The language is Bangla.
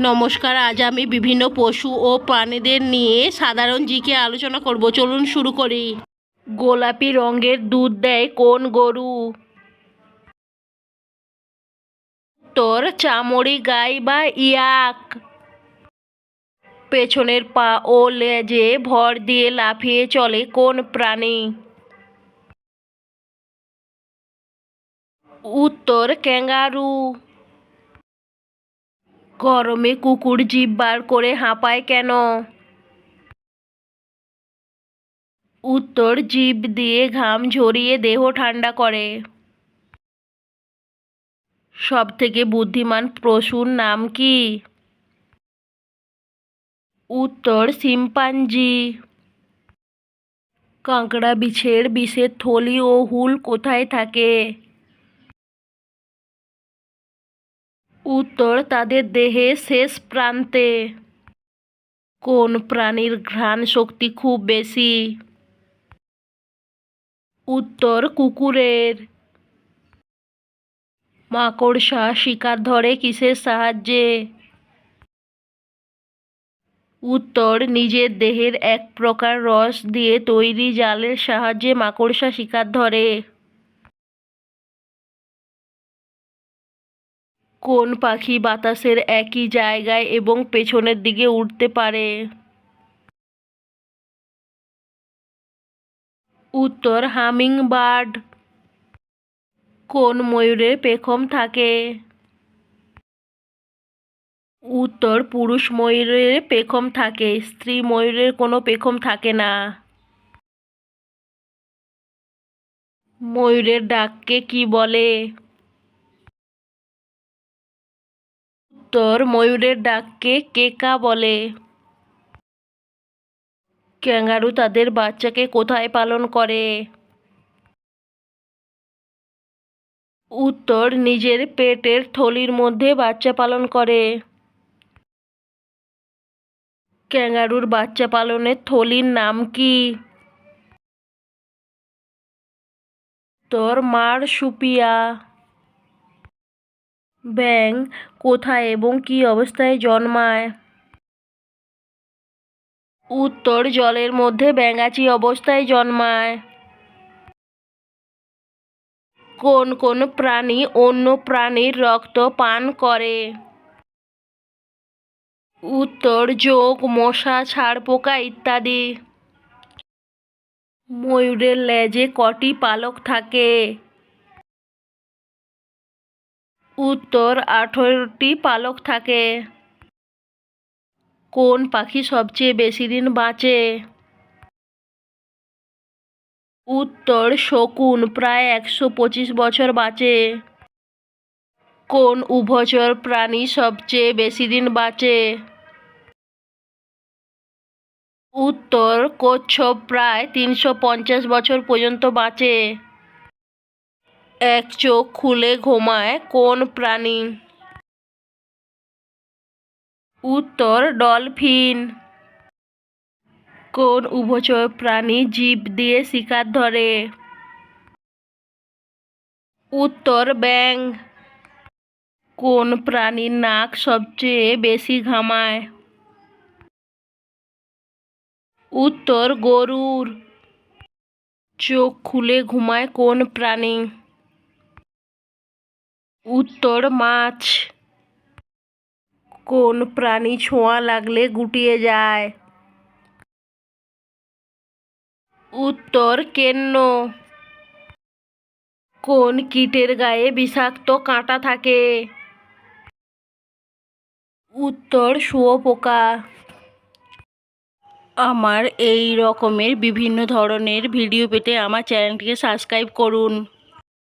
নমস্কার, আজ আমি বিভিন্ন পশু ও প্রাণীদের নিয়ে সাধারণ জিকে আলোচনা করব। চলুন শুরু করি। গোলাপি রঙের দুধ দেয় কোন গরু? তোর চামড়ি, গাই বা ইয়াক। পেছনের পা ও লেজে ভর দিয়ে লাফিয়ে চলে কোন প্রাণী? উত্তর, ক্যাঙ্গারু। গরমে কুকুর জিভ বার করে হাঁপায় কেন? উত্তর, জিভ দিয়ে ঘাম ঝরিয়ে দেহ ঠান্ডা করে। সব থেকে বুদ্ধিমান পশুর নাম কি? উত্তর, শিম্পাঞ্জি। কাঁকড়া, বিছের, বিষের থলি ও হুল কোথায় থাকে? উত্তর তাদের দেহে শেষ প্রান্তে। কোন প্রাণীর ঘ্রাণ শক্তি খুব বেশি? উত্তর কুকুরের। মাকড়সা শিকার ধরে কিসের সাহায্যে? উত্তর নিজের দেহের এক প্রকার রস দিয়ে তৈরি জালের সাহায্যে মাকড়সা শিকার ধরে। কোন পাখি বাতাসের একই জায়গায় এবং পেছনের দিকে উঠতে পারে? উত্তর হামিং বার্ড কোন ময়ূরের পেখম থাকে? উত্তর, পুরুষ ময়ূরের পেখম থাকে, স্ত্রী ময়ূরের কোনো পেখম থাকে না। ময়ূরের ডাককে কি বলে? উত্তর ময়ূরের ডাককে কেকা বলে। ক্যাঙ্গারু তাদের বাচ্চাকে কোথায় পালন করে? উত্তর, নিজের পেটের থলির মধ্যে বাচ্চা পালন করে। ক্যাঙ্গারুর বাচ্চা পালনের থলির নাম কি? তোর মার সুপিয়া। ব্যাং, কোথায় এবং কী অবস্থায় জন্মায়? উত্তর, জলের মধ্যে ব্যাঙাচি অবস্থায় জন্মায়। কোন কোন প্রাণী অন্য প্রাণীর রক্ত পান করে? উত্তর, যোগ, মশা, ছাড়পোকা ইত্যাদি। ময়ূরের লেজে কটি পালক থাকে? উত্তর, আঠেরোটি পালক থাকে। কোন পাখি সবচেয়ে বেশি দিন বাঁচে? উত্তর, শকুন, প্রায় একশো পঁচিশ বছর বাঁচে। কোন উভচর প্রাণী সবচেয়ে বেশি দিন বাঁচে? উত্তর, কচ্ছপ প্রায় তিনশো পঞ্চাশ বছর পর্যন্ত বাঁচে। এক চোখ খুলে ঘুমায় কোন প্রাণী? উত্তর, ডলফিন। কোন উভচর প্রাণী জীব দিয়ে শিকার ধরে? উত্তর ব্যাং কোন প্রাণীর নাক সবচেয়ে বেশি ঘামায়? উত্তর, গরুর। চোখ খুলে ঘুমায় কোন প্রাণী? উত্তর মাছ। কোন প্রাণী ছোঁয়া লাগলে গুটিয়ে যায়? উত্তর কেন্ন। কোন কীটের গায়ে বিষাক্ত কাঁটা থাকে? উত্তর শুয়োপোকা। আমার এই রকমের বিভিন্ন ধরনের ভিডিও পেতে আমার চ্যানেলটিকে সাবস্ক্রাইব করুন।